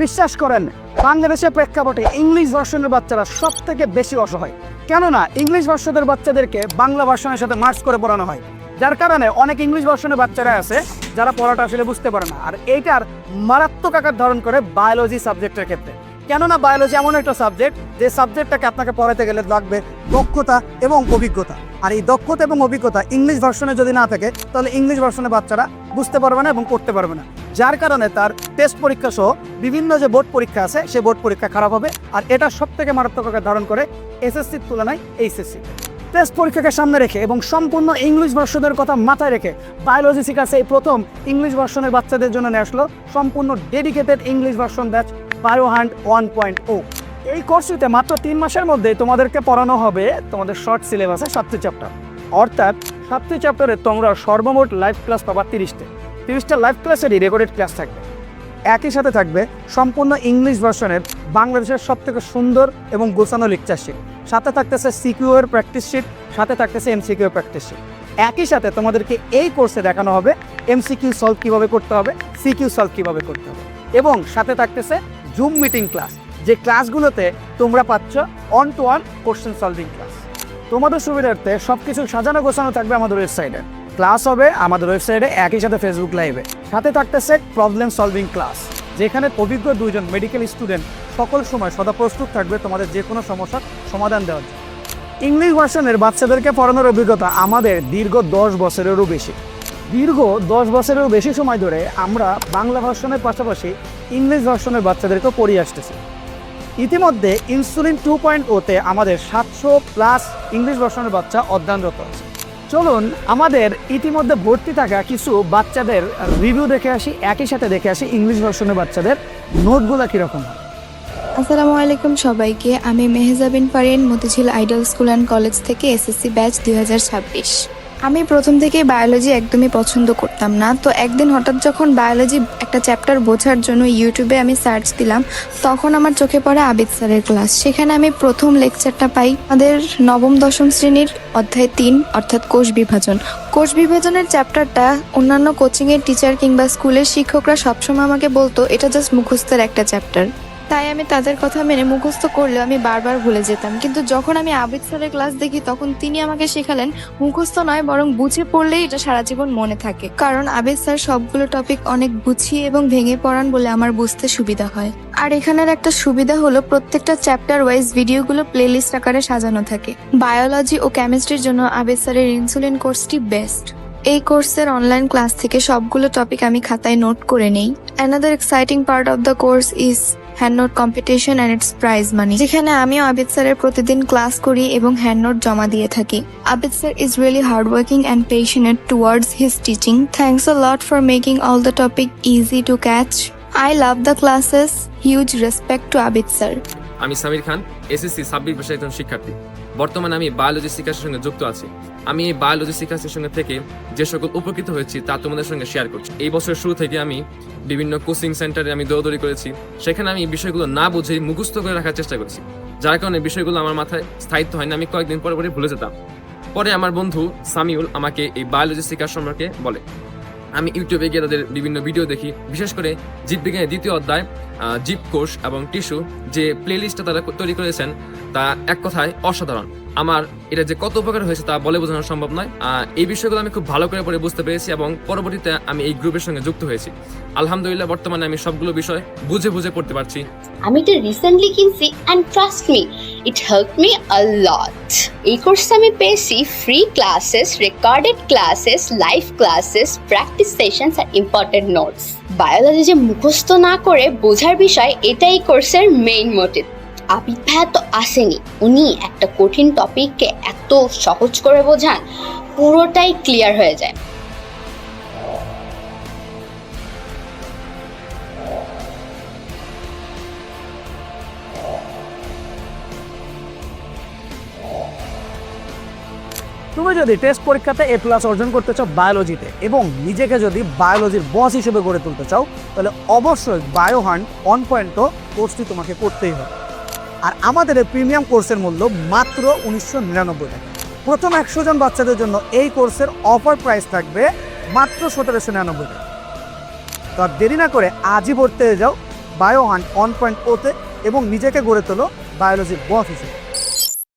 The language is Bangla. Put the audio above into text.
বিশ্বাস করেন, বাংলাদেশের প্রেক্ষাপটে ইংলিশ ভার্সনের বাচ্চারা সব থেকে বেশি অসহায়। কেননা, ইংলিশ ভার্সনের বাচ্চাদেরকে বাংলা ভার্সনের সাথে মার্চ করে পড়ানো হয়। যার কারণে অনেক ইংলিশ ভার্সনের বাচ্চারা আছে, যারা পড়াটা আসলে বুঝতে পারে না। আর এইটার মারাত্মক আকার ধারণ করে বায়োলজি সাবজেক্টের ক্ষেত্রে। কেননা বায়োলজি এমন একটা সাবজেক্ট যে সাবজেক্টটাকে আপনাকে পড়াতে গেলে লাগবে দক্ষতা এবং অভিজ্ঞতা। আর এই দক্ষতা এবং অভিজ্ঞতা ইংলিশ ভার্সনে যদি না থাকে, তাহলে ইংলিশ ভার্সনের বাচ্চারা বুঝতে পারবে না এবং করতে পারবে না। যার কারণে তার টেস্ট পরীক্ষা সহ বিভিন্ন যে বোর্ড পরীক্ষা আছে, সেই বোর্ড পরীক্ষা খারাপ হবে। আর এটা সব থেকে মারাত্মক ধারণ করে এসএসসির তুলনায় এইচএসসি টেস্ট পরীক্ষাকে সামনে রেখে এবং সম্পূর্ণ ইংলিশ ভার্সনের কথা মাথায় রেখে বায়োলজি শিখাচ্ছে এই প্রথম ইংলিশ ভার্সনের বাচ্চাদের জন্য নিয়ে আসলো সম্পূর্ণ dedicated English version batch bio hand one point O এই কোর্সটিতে মাত্র তিন মাসের মধ্যে তোমাদেরকে পড়ানো হবে তোমাদের শর্ট সিলেবাসে সাতটি চ্যাপ্টার অর্থাৎ সাতটি চ্যাপ্টারে তোমরা সর্বমোট লাইভ ক্লাস পাবা তিরিশটা। তিরিশটা লাইভ ক্লাসেরই রেকর্ডেড ক্লাস থাকবে। একই সাথে থাকবে সম্পূর্ণ ইংলিশ ভার্সনের বাংলাদেশের সব থেকে সুন্দর এবং গোছানো লেকচার শিট সাথে থাকতেছে সিকিউর প্র্যাকটিস শিট সাথে থাকতেছে এমসিকিউ প্র্যাকটিস শিট একই সাথে তোমাদেরকে এই কোর্সে দেখানো হবে এমসিকিউ সলভ কীভাবে করতে হবে সিকিউ সলভ কীভাবে করতে হবে। এবং সাথে থাকতেছে জুম মিটিং ক্লাস যে ক্লাসগুলোতে তোমরা পাচ্ছ one to one question solving class তোমাদের সুবিধার্থে সব কিছু সাজানো গোছানো থাকবে আমাদের ওয়েবসাইটে ক্লাস হবে আমাদের ওয়েবসাইটে একই সাথে ফেসবুক লাইভে সাথে থাকতেছে প্রবলেম সলভিং ক্লাস যেখানে অভিজ্ঞ দুইজন মেডিকেল স্টুডেন্ট সকল সময় সদা প্রস্তুত থাকবে তোমাদের যে কোনো সমস্যার সমাধান দেওয়ার জন্য। ইংলিশ ভার্সনের বাচ্চাদেরকে পড়ানোর অভিজ্ঞতা আমাদের দীর্ঘ দশ বছরেরও বেশি। দীর্ঘ দশ বছরেরও বেশি সময় ধরে আমরা বাংলা ভার্সনের পাশাপাশি ইংলিশ ভার্সনের বাচ্চাদেরকেও পড়িয়ে আসতেছি। ইতিমধ্যে ইনসুলিন টু পয়েন্ট ওতে আমাদের সাতশো প্লাস ইংলিশ ভার্সনের বাচ্চা অধ্যয়নরত আছে চলুন, আমাদের ইতিমধ্যে ভর্তি থাকা কিছু বাচ্চাদের রিভিউ দেখে আসি, একই সাথে দেখে আসি ইংলিশ ভার্সনের বাচ্চাদের নোটগুলো কীরকম হয়। আসসালামু আলাইকুম সবাইকে, আমি Mehjabin Farin Motijheel Ideal School and College থেকে এসএসসি ব্যাচ দুই হাজার ছাব্বিশ। আমি প্রথম থেকে বায়োলজি একদমই পছন্দ করতাম না। তো একদিন হঠাৎ যখন বায়োলজি একটা চ্যাপ্টার বোঝার জন্য ইউটিউবে আমি সার্চ দিলাম, তখন আমার চোখে পড়ে আবিদ স্যারের ক্লাস সেখানে আমি প্রথম লেকচারটা পাই আমাদের নবম, দশম শ্রেণির অধ্যায় তিন, অর্থাৎ কোষ বিভাজন। কোষ বিভাজনের চ্যাপ্টারটা অন্যান্য কোচিংয়ের টিচার কিংবা স্কুলের শিক্ষকরা সবসময় আমাকে বলতো, এটা জাস্ট মুখস্থের একটা চ্যাপ্টার তাই আমি তাদের কথা মেনে মুখস্থ করলেও আমি বারবার ভুলে যেতাম। কিন্তু যখন আমি আবিদ স্যারের ক্লাস দেখি, তখন তিনি আমাকে শেখালেন, মুখস্থ নয়, বরং বুঝে পড়লেই এটা সারা জীবন মনে থাকে। কারণ আবিদ স্যার সবগুলো টপিক অনেক বুঝিয়ে এবং ভেঙে পড়ান বলে আমার বুঝতে সুবিধা হয়। আর এখানের একটা সুবিধা হলো, প্রত্যেকটা চ্যাপ্টার ওয়াইজ ভিডিওগুলো প্লেলিস্ট আকারে সাজানো থাকে। বায়োলজি ও কেমিস্ট্রির জন্য আবিদ স্যারের ইনসুলিন কোর্সটি বেস্ট এই কোর্সের অনলাইন ক্লাস থেকে সবগুলো টপিক আমি খাতায় নোট করে নেই। Another exciting part of the course is hand note competition and its prize money যেখানে আমিও আবিদ স্যারের প্রতিদিন ক্লাস করি এবং হ্যান্ড নোট জমা দিয়ে থাকি। Abid sir is really hard working and patient towards his teaching thanks a lot for making all the topic easy to catch I love the classes huge respect to Abid sir. আমি সামির খান এসএসসি ছাব্বিশ বছর একজন শিক্ষার্থী। বর্তমানে আমি বায়োলজি শিক্ষার সঙ্গে যুক্ত আছি। আমি এই বায়োলজি শিক্ষার সঙ্গে থেকে যে সকল উপকৃত হয়েছি তা তোমাদের সঙ্গে শেয়ার করছি। এই বছর শুরু থেকে আমি বিভিন্ন কোচিং সেন্টারে আমি দৌড়দৌড়ি করেছি। সেখানে আমি বিষয়গুলো না বুঝেই মুখস্থ করে রাখার চেষ্টা করেছি। যার কারণে বিষয়গুলো আমার মাথায় স্থায়িত্ব হয় না আমি কয়েকদিন পরে পরে ভুলে যেতাম। পরে আমার বন্ধু সামিউল আমাকে এই বায়োলজি শিক্ষার সম্পর্কে বলে। আমি ইউটিউবে গিয়ে তাদের বিভিন্ন ভিডিও দেখি, বিশেষ করে জীববিজ্ঞানের দ্বিতীয় অধ্যায় জীব কোষ এবং টিস্যু যে প্লেলিস্টটা তারা তৈরি করেছেন তা এক কথায় অসাধারণ। আমার এটা যে কত উপকার হয়েছে তা বলে বোঝানো সম্ভব নয়। এই বিষয়গুলো আমি খুব ভালো করে পরে বুঝতে পেরেছি এবং পরবর্তীতে আমি এই গ্রুপের সঙ্গে যুক্ত হয়েছি। আলহামদুলিল্লাহ, বর্তমানে আমি সবগুলো বিষয় বুঝে বুঝে পড়তে পারছি। আমি এটা রিসেন্টলি কিনছি and trust me it help me a lot এই কোর্সে আমি পেয়েছি free classes recorded classes live classes practice sessions আর ইম্পর্টেন্ট নোটস বায়োলজি যে মুখস্থ না করে বোঝার বিষয়, এটাই কোর্সের মেইন মোটিভ আবিদ তো আসেনি। উনি একটা কঠিন টপিককে এত সহজ করে বোঝান, পুরোটাই ক্লিয়ার হয়ে যায়। তুমি যদি টেস্ট পরীক্ষাতে এ প্লাস অর্জন করতে চাও বায়োলজিতে এবং নিজেকে যদি বায়োলজির বস হিসেবে গড়ে তুলতে চাও, তাহলে অবশ্যই বায়ো হান্ট অন পয়েন্টও কোর্সটি তোমাকে করতেই হবে। আর আমাদের প্রিমিয়াম কোর্সের মূল্য মাত্র উনিশশো নিরানব্বই টাকা। প্রথম একশো জন বাচ্চাদের জন্য এই কোর্সের অফার প্রাইস থাকবে মাত্র সতেরোশো নিরানব্বই টাকা। তো আর দেরি না করে আজই ভর্তি হয়ে যাও বায়ো হান্ট ওয়ান পয়েন্ট ওতে এবং নিজেকে গড়ে তোলো বায়োলজির বস হিসেবে।